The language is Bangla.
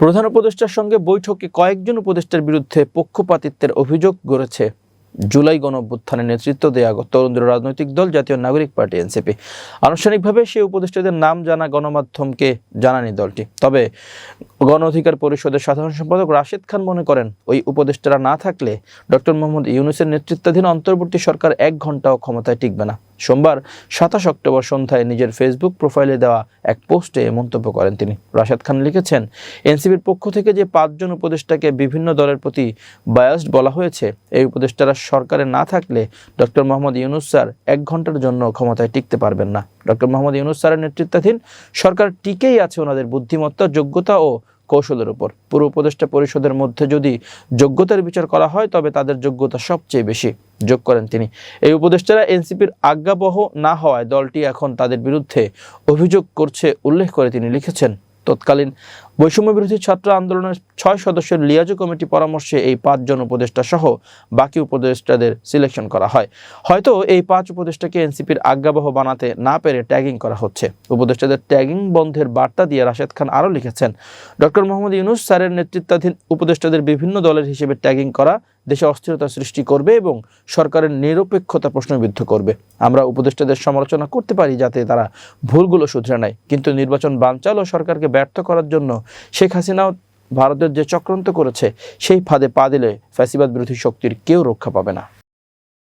প্রধান উপদেষ্টার সঙ্গে বৈঠকে কয়েকজন উপদেষ্টার বিরুদ্ধে পক্ষপাতিত্বের অভিযোগ গড়েছে। জুলাই গণ নেতৃত্ব দেয়া তরুণদের রাজনৈতিক দল, জাতীয় নাগরিক পার্টি, এনসিপি। আনুষ্ঠানিকভাবে সেই উপদেষ্টাদের নাম জানা গণমাধ্যমকে জানানি দলটি। তবে গণ অধিকার পরিষদের সাধারণ সম্পাদক রাশেদ খান মনে করেন, ওই উপদেষ্টারা না থাকলে ডক্টর মোহাম্মদ ইউনুসের নেতৃত্বাধীন অন্তর্বর্তী সরকার এক ঘন্টাও ক্ষমতায় টিকবে না। সোমবার সাতাশ অক্টোবর সন্ধ্যায় নিজের ফেসবুক প্রোফাইলে দেওয়া এক পোস্টে মন্তব্য করেন তিনি। রাশেদ খান লিখেছেন এনসিবির পক্ষ থেকে যে পাঁচজন উপদেষ্টাকে বিভিন্ন দলের প্রতি বায়াসড বলা হয়েছে, এই উপদেষ্টারা সরকারে না থাকলে ডক্টর মোহাম্মদ ইউনুস স্যার এক ঘণ্টার জন্য ক্ষমতায় টিকতে পারবেন না। ডক্টর মোহাম্মদ ইউনুস স্যারের নেতৃত্বাধীন সরকার টিকেই আছে ওনাদের বুদ্ধিমত্তা, যোগ্যতা ও কৌশলের উপর। পুরো উপদেষ্টা পরিষদের মধ্যে যদি যোগ্যতার বিচার করা হয়, তবে তাদের যোগ্যতা সবচেয়ে বেশি যোগ করেন তিনি। এই উপদেষ্টারা এনসিপির আজ্ঞাবহ না হওয়ায় দলটি এখন তাদের বিরুদ্ধে অভিযোগ করছে, উল্লেখ করে তিনি লিখেছেন। তৎকালীন বৈষম্য বিরোধী ছাত্র আন্দোলনের ছয় সদস্যের লিয়াজু কমিটি পরামর্শে এই পাঁচজন উপদেষ্টা সহ বাকি উপদেষ্টাদের সিলেকশন করা হয়। হয়তো এই পাঁচ উপদেষ্টাকে এনসিপির আজ্ঞাবহ বানাতে না পেরে ট্যাগিং করা হচ্ছে। উপদেষ্টাদের ট্যাগিং বন্ধের বার্তা দিয়ে রাশেদ খান আরও লিখেছেন, ডক্টর মোহাম্মদ ইউনুস স্যারের নেতৃত্বাধীন উপদেষ্টাদের বিভিন্ন দলের হিসেবে ট্যাগিং করা দেশে অস্থিরতা সৃষ্টি করবে এবং সরকারের নিরপেক্ষতা প্রশ্নবিদ্ধ করবে। আমরা উপদেষ্টাদের সমালোচনা করতে পারি যাতে তারা ভুলগুলো শুধরে নেয়। কিন্তু নির্বাচন বানচাল ও সরকারকে ব্যর্থ করার জন্য শেখ হাসিনাও ভারতের যে চক্রান্ত করেছে, সেই ফাঁদে পা দিলে ফ্যাসিবাদ বিরোধী শক্তির কেউ রক্ষা পাবে না।